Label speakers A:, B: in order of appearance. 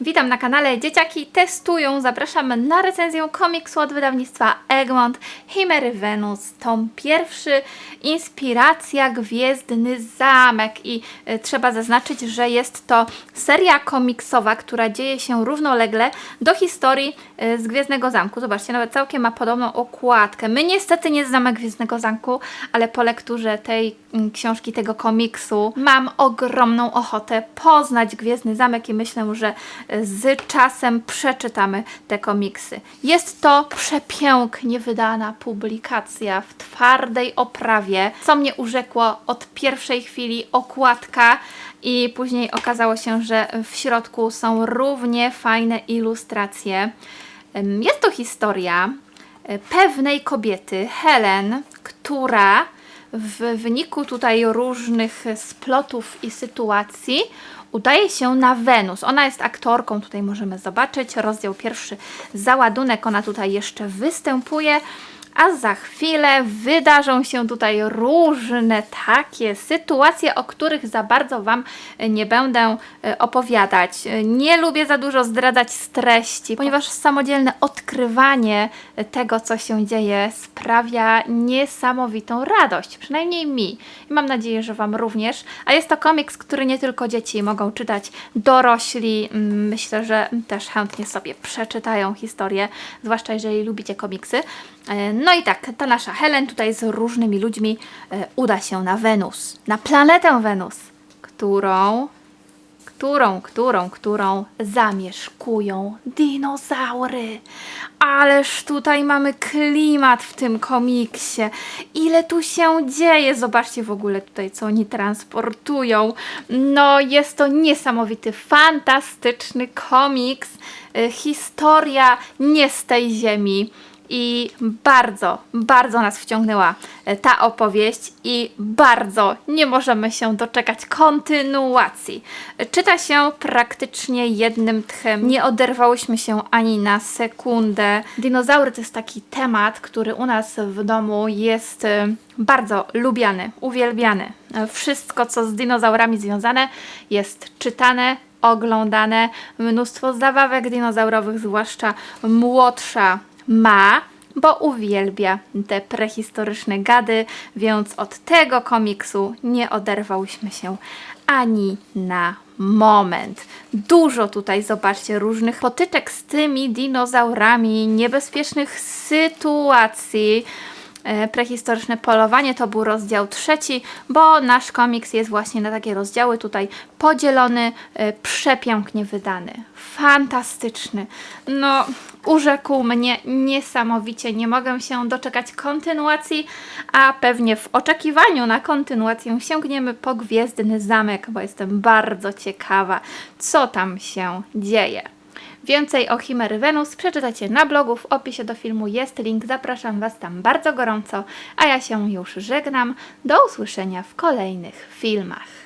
A: Witam na kanale Dzieciaki Testują. Zapraszam na recenzję komiksu od wydawnictwa Egmont Chimery Venus. Tom pierwszy, inspiracja Gwiezdny Zamek i e, trzeba zaznaczyć, że jest to seria komiksowa, która dzieje się równolegle do historii e, z Gwiezdnego Zamku. Zobaczcie, nawet całkiem ma podobną okładkę. My niestety nie znamy Gwiezdnego Zamku, ale po lekturze tej mm, książki, tego komiksu mam ogromną ochotę poznać Gwiezdny Zamek i myślę, że z czasem przeczytamy te komiksy. Jest to przepięknie wydana publikacja w twardej oprawie, co mnie urzekło od pierwszej chwili okładka i później okazało się, że w środku są równie fajne ilustracje. Jest to historia e, pewnej kobiety, Helen, która w wyniku tutaj różnych splotów i sytuacji udaje się na Wenus. Ona jest aktorką, tutaj możemy zobaczyć, rozdział pierwszy, załadunek, ona tutaj jeszcze występuje. A za chwilę wydarzą się tutaj różne takie sytuacje, o których za bardzo Wam nie będę e, opowiadać. Nie lubię za dużo zdradzać z treści, ponieważ samodzielne odkrywanie tego, co się dzieje, sprawia niesamowitą radość. Przynajmniej mi. I mam nadzieję, że Wam również. A jest to komiks, który nie tylko dzieci mogą czytać, dorośli mm, myślę, że też chętnie sobie przeczytają historię, zwłaszcza jeżeli lubicie komiksy. E, No i tak, ta nasza Helen tutaj z różnymi ludźmi e, uda się na Wenus, na planetę Wenus, którą, którą, którą, którą zamieszkują dinozaury. Ależ tutaj mamy klimat w tym komiksie. Ile tu się dzieje? Zobaczcie w ogóle tutaj, co oni transportują. No, jest to niesamowity, fantastyczny komiks. E, Historia nie z tej ziemi. I bardzo, bardzo nas wciągnęła e, ta opowieść i bardzo nie możemy się doczekać kontynuacji. E, Czyta się praktycznie jednym tchem. Nie oderwałyśmy się ani na sekundę. Dinozaury to jest taki temat, który u nas w domu jest e, bardzo lubiany, uwielbiany. Wszystko, co z dinozaurami związane, jest czytane, oglądane. Mnóstwo zabawek dinozaurowych, zwłaszcza młodsza ma, bo uwielbia te prehistoryczne gady, więc od tego komiksu nie oderwałyśmy się ani na moment. Dużo tutaj, zobaczcie, różnych potyczek z tymi dinozaurami, niebezpiecznych sytuacji. E, Prehistoryczne polowanie to był rozdział trzeci, bo nasz komiks jest właśnie na takie rozdziały tutaj podzielony, e, przepięknie wydany. Fantastyczny. No, urzekł mnie niesamowicie. Nie mogę się doczekać kontynuacji, a pewnie w oczekiwaniu na kontynuację sięgniemy po Gwiezdny Zamek, bo jestem bardzo ciekawa, co tam się dzieje. Więcej o Chimery Venus przeczytacie na blogu, w opisie do filmu jest link, zapraszam Was tam bardzo gorąco, a ja się już żegnam, do usłyszenia w kolejnych filmach.